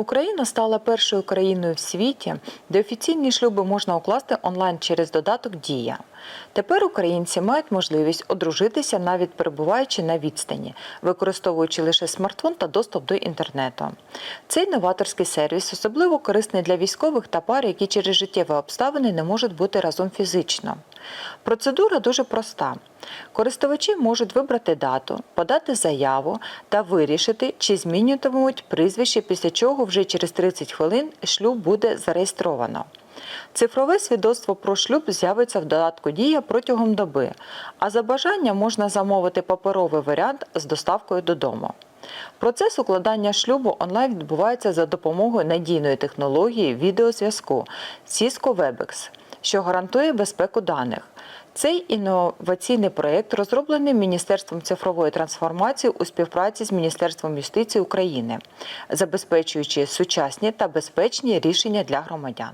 Україна стала першою країною в світі, де офіційні шлюби можна укласти онлайн через додаток Дія. Тепер українці мають можливість одружитися навіть перебуваючи на відстані, використовуючи лише смартфон та доступ до інтернету. Цей новаторський сервіс особливо корисний для військових та пар, які через життєві обставини не можуть бути разом фізично. Процедура дуже проста. Користувачі можуть вибрати дату, подати заяву та вирішити, чи змінюватимуть прізвище, після чого вже через 30 хвилин шлюб буде зареєстровано. Цифрове свідоцтво про шлюб з'явиться в додатку Дія протягом доби, а за бажанням можна замовити паперовий варіант з доставкою додому. Процес укладання шлюбу онлайн відбувається за допомогою надійної технології відеозв'язку Cisco Webex, що гарантує безпеку даних. Цей інноваційний проєкт розроблений Міністерством цифрової трансформації у співпраці з Міністерством юстиції України, забезпечуючи сучасні та безпечні рішення для громадян.